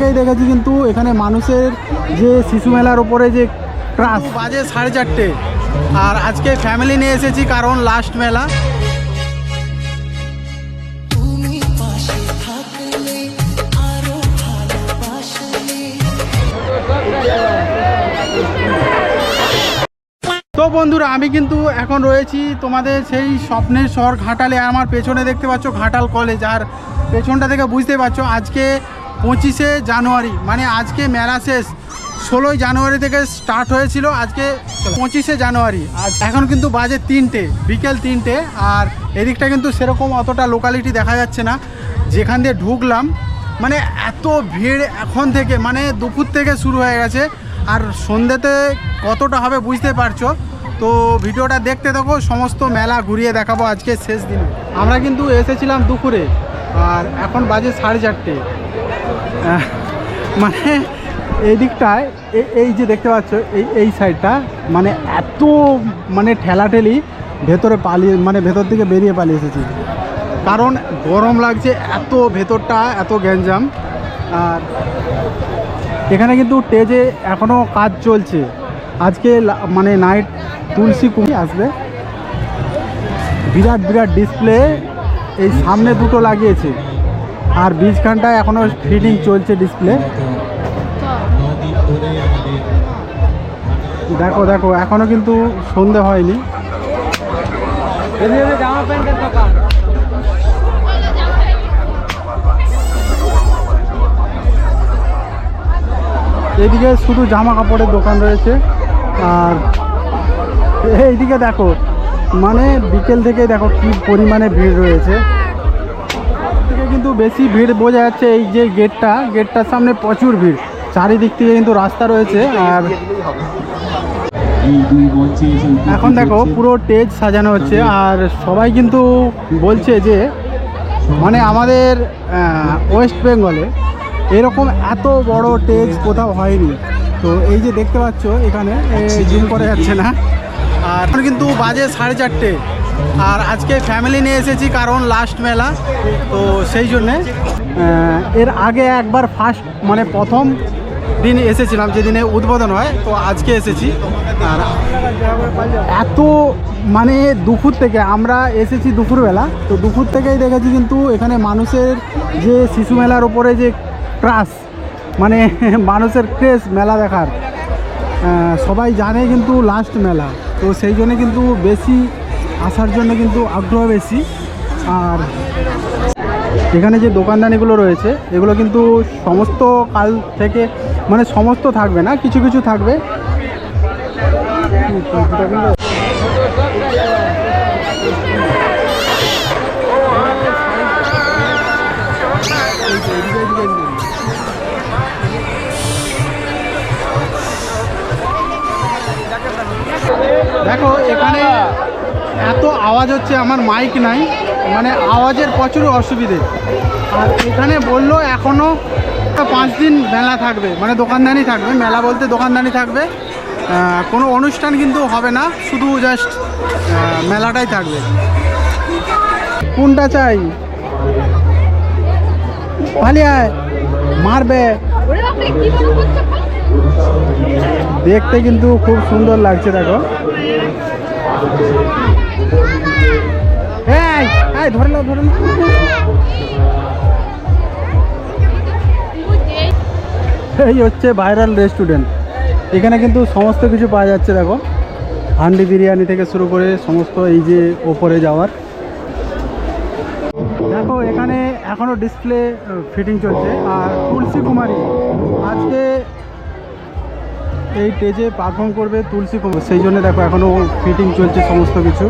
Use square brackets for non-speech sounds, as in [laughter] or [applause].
থেকেই দেখেছি কিন্তু এখানে মানুষের যে শিশু মেলার ওপরে যে ক্রাশ। বাজে সাড়ে চারটে। আর আজকে ফ্যামিলি নিয়ে এসেছি কারণ লাস্ট মেলা। তুমি পাশে থাকলে আরও ভালোবাসলে। তো বন্ধুরা আমি কিন্তু এখন রয়েছি তোমাদের সেই স্বপ্নের শহর ঘাটালে। আমার পেছনে দেখতে পাচ্ছ ঘাটাল কলেজ আর পেছনটা থেকে বুঝতে পারছ আজকে পঁচিশে জানুয়ারি মানে আজকে মেলা শেষ। ষোলোই জানুয়ারি থেকে স্টার্ট হয়েছিল আজকে পঁচিশে জানুয়ারি। আজ এখন কিন্তু বাজে তিনটে, বিকেল তিনটে, আর এদিকটা কিন্তু সেরকম অতটা লোকালিটি দেখা যাচ্ছে না। যেখান দিয়ে ঢুকলাম মানে এত ভিড় এখন থেকে মানে দুপুর থেকে শুরু হয়ে গেছে। আর সন্ধ্যেতে কতটা হবে বুঝতে পারছ? তো ভিডিওটা দেখতে থাকো, সমস্ত মেলা ঘুরিয়ে দেখাবো আজকে শেষ দিন। আমরা কিন্তু এসেছিলাম দুপুরে, আর এখন বাজে সাড়ে চারটে। মানে এই দিকটায় এই যে দেখতে পাচ্ছ, এই এই সাইডটা মানে এত মানে ঠেলাঠেলি ভেতরে পালিয়ে মানে ভেতর থেকে বেরিয়ে পালিয়ে এসেছি। কারণ গরম লাগছে, এত ভেতরটা, এত গ্যাঞ্জাম। আর এখানে কিন্তু টেজে এখনও কাজ চলছে। আজকে মানে নাইট তুলসী কুমি আসবে। বিরাট বিরাট ডিসপ্লে এই সামনে দুটো লাগিয়েছে। আর বীজখানটায় এখনও ফিটিং চলছে ডিসপ্লে দেখো দেখো এখনও কিন্তু সন্ধে হয়নি। এদিকে শুধু জামা কাপড়ের দোকান রয়েছে। আর এইদিকে দেখো মানে বিকেল থেকে দেখো কি পরিমাণে ভিড় রয়েছে। কিন্তু বেশি ভিড় বোঝা যাচ্ছে এই যে গেটটা গেটটার সামনে প্রচুর ভিড়। চারিদিক থেকে কিন্তু রাস্তা রয়েছে, আর এখন দেখো, পুরো টেজ সাজানো হচ্ছে, আর সবাই কিন্তু বলছে যে মানে আমাদের ওয়েস্ট বেঙ্গলে এরকম এত বড় টেজ কোথাও হয়নি। তো এই যে দেখতে পাচ্ছ এখানে জিম করে যাচ্ছে না। আর কিন্তু বাজে সাড়ে চারটে। আর আজকে ফ্যামিলি নিয়ে এসেছি কারণ লাস্ট মেলা, তো সেই জন্যে এর আগে একবার ফার্স্ট মানে প্রথম দিন এসেছিলাম, যেদিনে উদ্বোধন হয়, তো আজকে এসেছি। আর এত মানে দুপুর থেকে, আমরা এসেছি দুপুরবেলা, তো দুপুর থেকেই দেখেছি কিন্তু এখানে মানুষের যে শিশু মেলার ওপরে যে ক্রাশ মানে [laughs] মানুষের ক্রেজ মেলা দেখার সবাই জানে কিন্তু লাস্ট মেলা, তো সেই জন্য কিন্তু বেশি আসার জন্য কিন্তু আগ্রহ বেশি। আর এখানে যে দোকানদানিগুলো রয়েছে, এগুলো কিন্তু সমস্ত কাল থেকে মানে সমস্ত থাকবে না, কিছু কিছু থাকবে। এত আওয়াজ হচ্ছে, আমার মাইক নাই। মানে আওয়াজের প্রচুর অসুবিধে। আর এখানে বলল এখনও পাঁচ দিন মেলা থাকবে। মানে দোকানদানি থাকবে, মেলা বলতে দোকানদানি থাকবে। কোনো অনুষ্ঠান কিন্তু হবে না, শুধু জাস্ট মেলাটাই থাকবে। কোনটা চাই? পালিয়ায় মারবে। দেখতে কিন্তু খুব সুন্দর লাগছে, দেখো। এই ধরে নাও ধরে নাও। এই হচ্ছে ভাইরাল রেস্টুরেন্ট। এখানে কিন্তু সমস্ত কিছু পাওয়া যাচ্ছে, দেখো। হান্ডি বিরিয়ানি থেকে শুরু করে সমস্ত এই যে ওপরে যাওয়ার। দেখো, এখানে এখনও ডিসপ্লে ফিটিং চলছে। আর তুলসী কুমারী এই স্টেজে পারফর্ম করবে তুলসী সেই জন্য দেখো এখনও ফিটিং চলছে সমস্ত কিছু।